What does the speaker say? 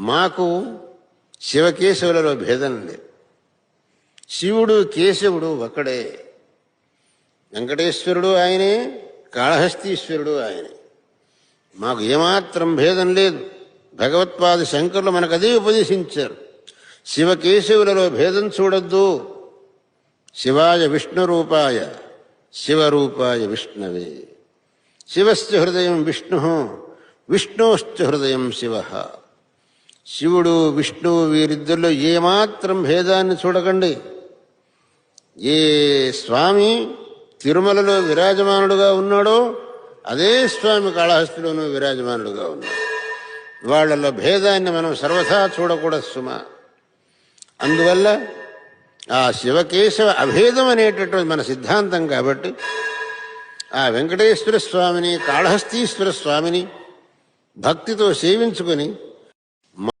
మాకు శివకేశవులలో భేదం లేదు. శివుడు కేశవుడు ఒక్కడే. వెంకటేశ్వరుడు ఆయనే కాళహస్తీశ్వరుడు ఆయనే. మాకు ఏమాత్రం భేదం లేదు. భగవత్పాద శంకరులు మనకు అదే ఉపదేశించారు. శివకేశవులలో భేదం చూడొద్దు. శివాయ విష్ణు రూపాయ శివరూపాయ విష్ణవే. శివశ్చ హృదయం విష్ణు విష్ణోశ్చ హృదయం శివ. శివుడు విష్ణువు వీరిద్దరిలో ఏమాత్రం భేదాన్ని చూడకండి. ఏ స్వామి తిరుమలలో విరాజమానుడుగా ఉన్నాడో అదే స్వామి కాళహస్తిలోనూ విరాజమానుడుగా ఉన్నాడు. వాళ్ళలో భేదాన్ని మనం సర్వథా చూడకూడదు సుమ. అందువల్ల ఆ శివకేశవ అభేదం అనేటటువంటి మన సిద్ధాంతం కాబట్టి ఆ వెంకటేశ్వర స్వామిని కాళహస్తీశ్వర స్వామిని భక్తితో సేవించుకొని